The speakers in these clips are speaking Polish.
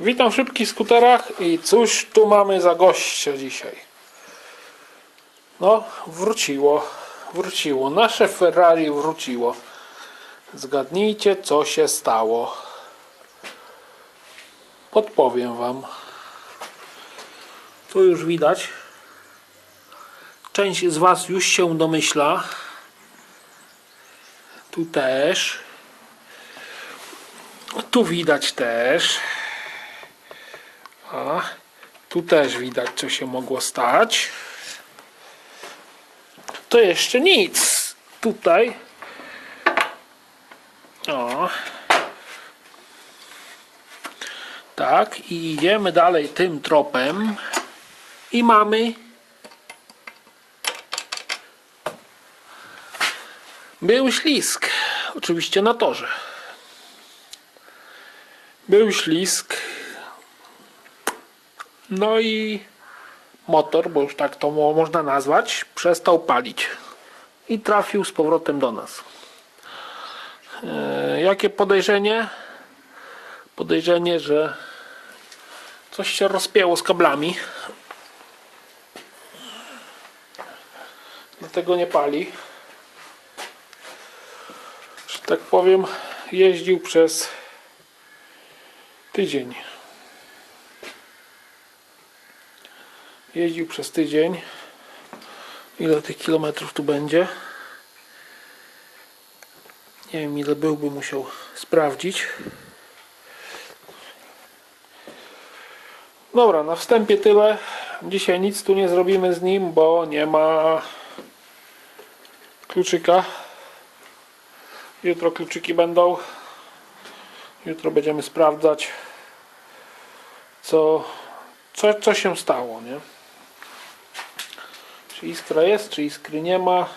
Witam w szybkich skuterach i cóż tu mamy za gościa dzisiaj? No, wróciło, wróciło. Nasze Ferrari wróciło. Zgadnijcie, co się stało. Podpowiem Wam. Tu już widać. Część z Was już się domyśla. Tu też. Tu widać też. Tu też widać, co się mogło stać. To jeszcze nic. Tutaj. O. Tak, i idziemy dalej tym tropem. I mamy. Był ślisk. Oczywiście na torze. Był ślisk. No i motor, bo już tak to mo- można nazwać, przestał palić i trafił z powrotem do nas. E, jakie podejrzenie? Podejrzenie, że coś się rozpięło z kablami. Dlatego nie pali. Że tak powiem, jeździł przez tydzień. Jeździł przez tydzień. Ile tych kilometrów tu będzie? Nie wiem ile byłby musiał sprawdzić. Dobra, na wstępie tyle. Dzisiaj nic tu nie zrobimy z nim, bo nie ma kluczyka. Jutro kluczyki będą. Jutro będziemy sprawdzać co, co, co się stało, nie? Czy iskra jest, czy iskry nie ma.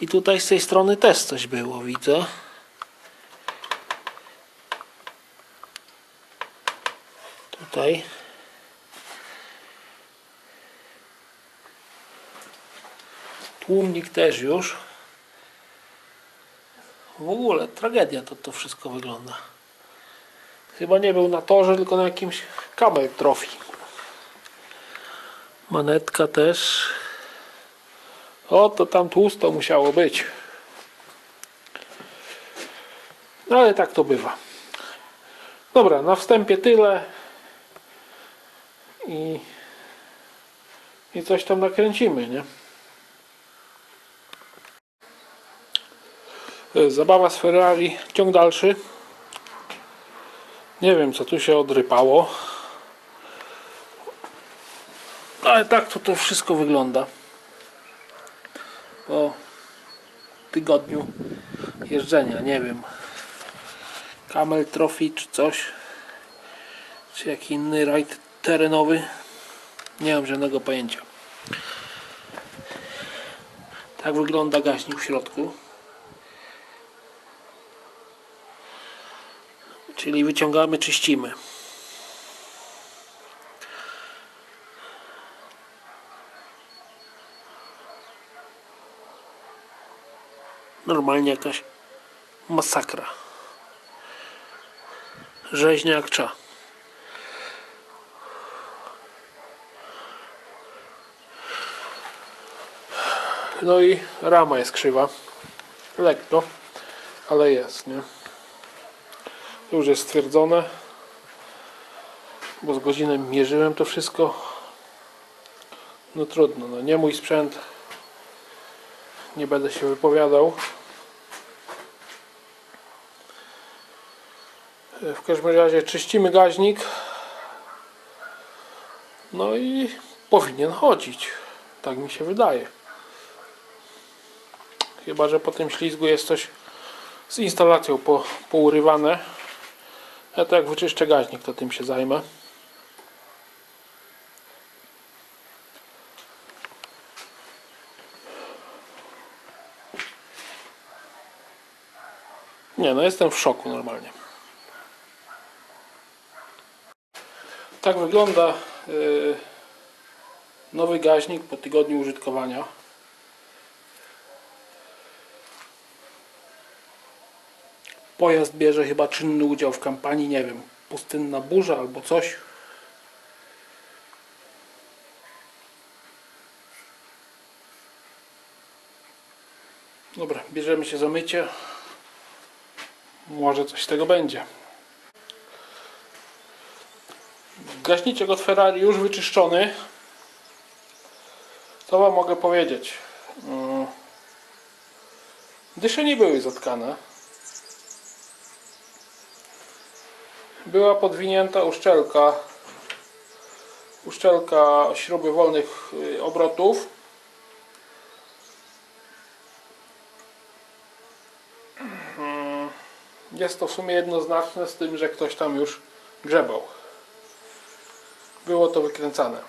I tutaj z tej strony też coś było, widzę. Tutaj. Tłumnik też już. W ogóle tragedia to, to wszystko wygląda. Chyba nie był na torze, tylko na jakimś kabel trofi. Manetka też. O, to tam tłusto musiało być. No ale tak to bywa. Dobra, na wstępie tyle. I, i coś tam nakręcimy, nie? E, Zabawa z Ferrari, ciąg dalszy. Nie wiem, co tu się odrypało. Ale tak to to wszystko wygląda. Po tygodniu jeżdżenia, nie wiem. Camel Trophy czy coś. Czy jakiś inny rajd terenowy. Nie mam żadnego pojęcia. Tak wygląda gaźnik w środku. Czyli wyciągamy, czyścimy. Normalnie jakaś masakra. Rzeźnia jak cza. No i rama jest krzywa. Lekko, ale jest, nie? Już jest stwierdzone. Bo z godzinem mierzyłem to wszystko. No trudno, no nie mój sprzęt. Nie będę się wypowiadał. W każdym razie czyścimy gaźnik. No i powinien chodzić. Tak mi się wydaje. Chyba, że po tym ślizgu jest coś z instalacją po, pourywane. Ja to jak wyczyszczę gaźnik, to tym się zajmę. Nie, no jestem w szoku normalnie. Tak wygląda yy, nowy gaźnik po tygodniu użytkowania. Pojazd bierze chyba czynny udział w kampanii, nie wiem. pustynna burza albo coś. Dobra, bierzemy się za mycie. Może coś z tego będzie. Gaśniczek od Ferrari już wyczyszczony. Co Wam mogę powiedzieć? Mm. Dysze nie były zatkane. Była podwinięta uszczelka uszczelka śruby wolnych y, obrotów. Mm. Jest to w sumie jednoznaczne z tym, że ktoś tam już grzebał. Było to wykręcane.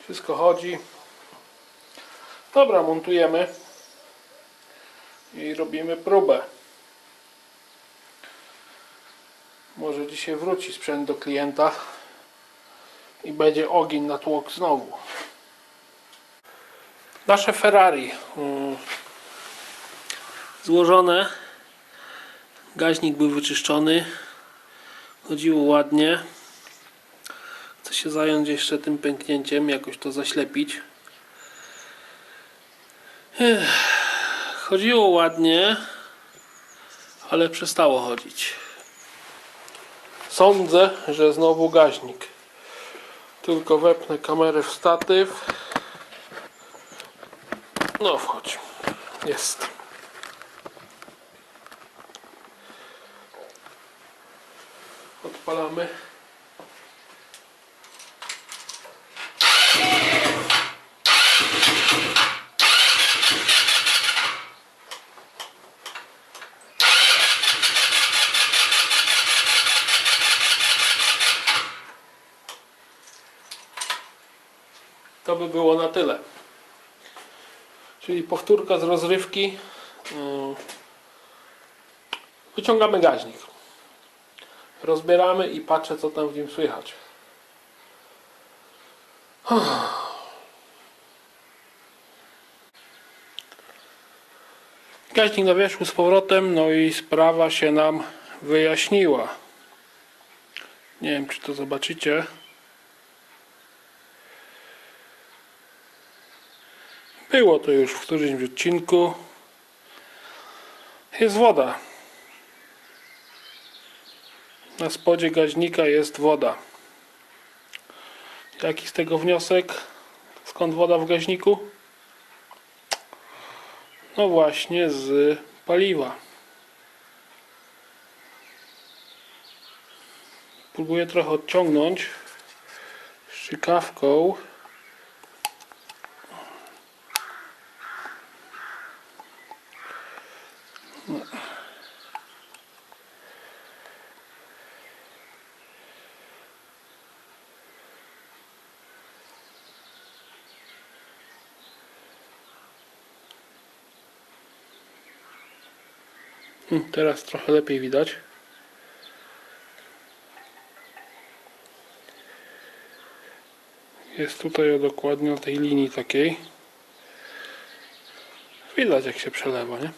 Wszystko chodzi. Dobra, montujemy i robimy próbę. Może dzisiaj wróci sprzęt do klienta i będzie ogień na tłok znowu. Nasze Ferrari mm, złożone. Gaźnik był wyczyszczony. Chodziło ładnie. Chcę się zająć jeszcze tym pęknięciem, jakoś to zaślepić. Chodziło ładnie, ale przestało chodzić. Sądzę, że znowu gaźnik. Tylko wepnę kamerę w statyw. No wchodź. Jest. Odpalamy. To by było na tyle. Czyli powtórka z rozrywki. Yy, Wyciągamy gaźnik. Rozbieramy i patrzę co tam w nim słychać. Gaźnik na wierzchu z powrotem, no i sprawa się nam wyjaśniła. Nie wiem czy to zobaczycie. Było to już w którymś odcinku. Jest woda. Na spodzie gaźnika jest woda. Jaki z tego wniosek? Skąd woda w gaźniku? No właśnie z paliwa. Próbuję trochę odciągnąć szczykawką. Teraz trochę lepiej widać. Jest tutaj o dokładnie o tej linii takiej. Widać jak się przelewa, nie?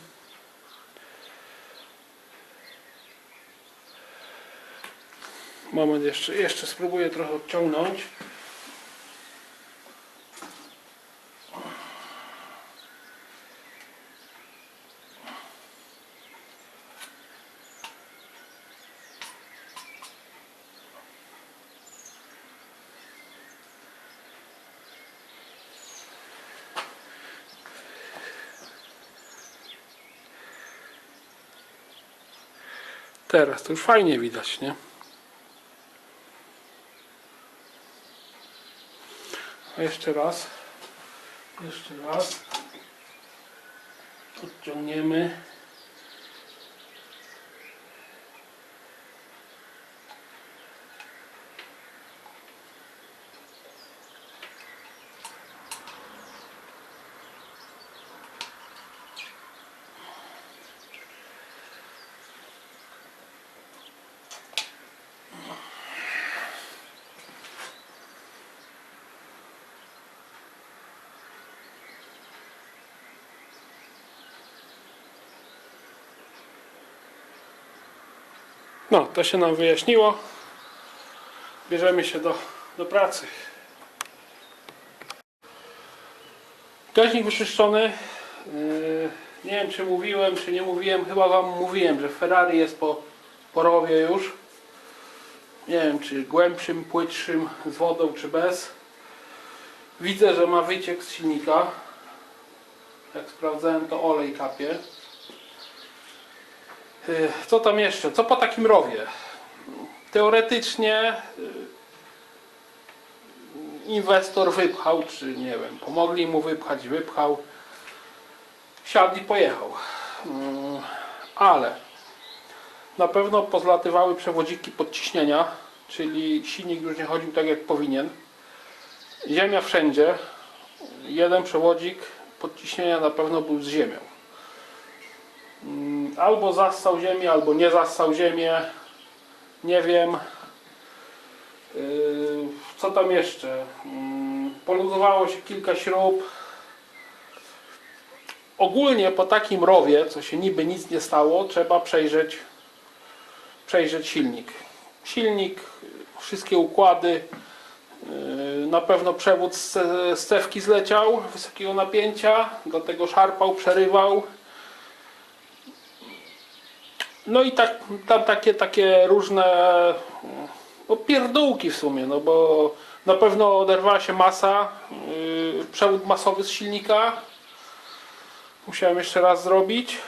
Moment, jeszcze, jeszcze spróbuję trochę odciągnąć. Teraz to już fajnie widać, nie? Jeszcze raz. Jeszcze raz. Odciągniemy. No, to się nam wyjaśniło. Bierzemy się do, do pracy. Gaźnik wyczyszczony. Yy, nie wiem, czy mówiłem, czy nie mówiłem. Chyba Wam mówiłem, że Ferrari jest po, po rowie już. Nie wiem, czy głębszym, płytszym, z wodą, czy bez. Widzę, że ma wyciek z silnika. Jak sprawdzałem, to olej kapie. Yy, Co tam jeszcze? Co po takim rowie? Teoretycznie yy, inwestor wypchał, czy nie wiem, pomogli mu wypchać, wypchał, siadł i pojechał. Mm, Ale na pewno pozlatywały przewodziki podciśnienia, czyli silnik już nie chodził tak jak powinien. Ziemia wszędzie. Jeden przewodzik podciśnienia na pewno był z ziemią. Albo zassał ziemię, albo nie zassał ziemię. Nie wiem. Yy, Co tam jeszcze? Mm, Poluzowało się kilka śrub. Ogólnie po takim rowie, co się niby nic nie stało, trzeba przejrzeć, przejrzeć silnik. Silnik, wszystkie układy. Yy, Na pewno przewód z cewki zleciał wysokiego napięcia, dlatego szarpał, przerywał. No i tak, tam takie, takie różne no, pierdółki w sumie, no bo na pewno oderwała się masa, yy, przewód masowy z silnika. Musiałem jeszcze raz zrobić.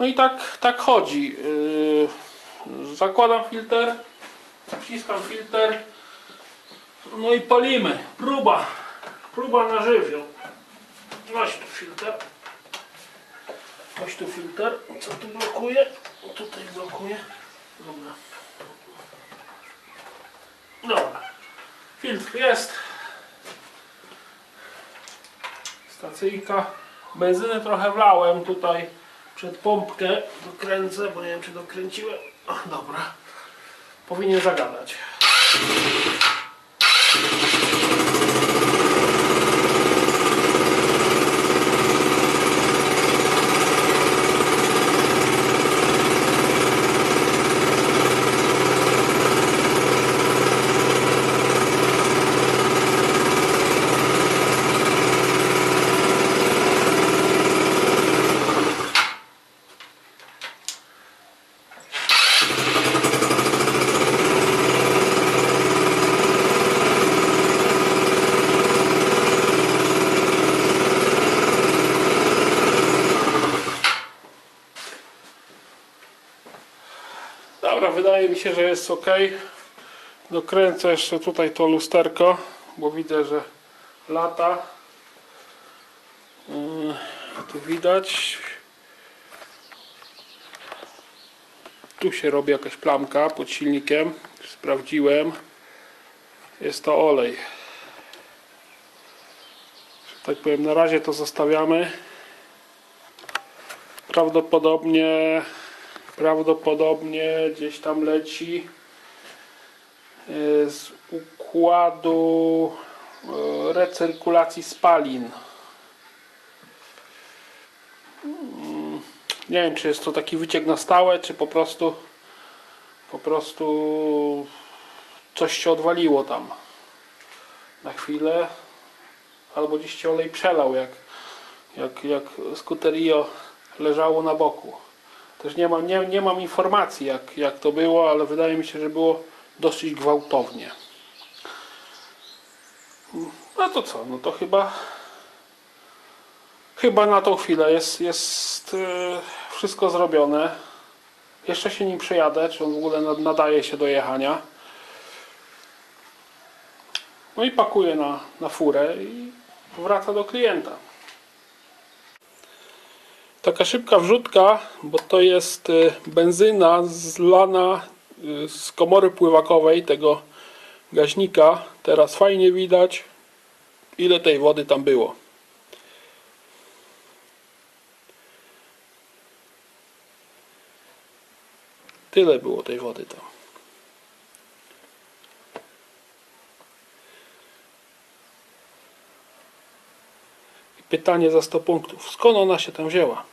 No i tak, tak chodzi. Yy, zakładam filtr, wciskam filtr, no i palimy. Próba, próba na żywioł. Weź tu filtr. Weź tu filtr. Co tu blokuje? Tutaj blokuje. Dobra. Dobra. Filtr jest. Stacyjka. Benzyny trochę wlałem tutaj przed pompkę. Dokręcę, bo nie wiem czy dokręciłem. O, dobra. Powinien zagadać. Dobra, wydaje mi się, że jest ok. Dokręcę jeszcze tutaj to lusterko, bo widzę, że lata. Yy, Tu widać. Tu się robi jakaś plamka pod silnikiem. Sprawdziłem. Jest to olej. Tak powiem, na razie to zostawiamy. Prawdopodobnie prawdopodobnie gdzieś tam leci y, z układu y, recyrkulacji spalin. Mm, Nie wiem, czy jest to taki wyciek na stałe, czy po prostu po prostu coś się odwaliło tam na chwilę albo gdzieś się olej przelał jak, jak, jak skuterio leżało na boku. Też nie mam, nie, nie mam informacji jak, jak to było, ale wydaje mi się, że było dosyć gwałtownie. No to co, no to chyba chyba na tą chwilę jest, jest yy, wszystko zrobione. Jeszcze się nim przejadę, czy on w ogóle nad- nadaje się do jechania. No i pakuję na, na furę i wraca do klienta. Taka szybka wrzutka, bo to jest y, benzyna zlana y, z komory pływakowej tego gaźnika. Teraz fajnie widać, ile tej wody tam było. Tyle było tej wody tam. Pytanie za 100 punktów. Skąd ona się tam wzięła?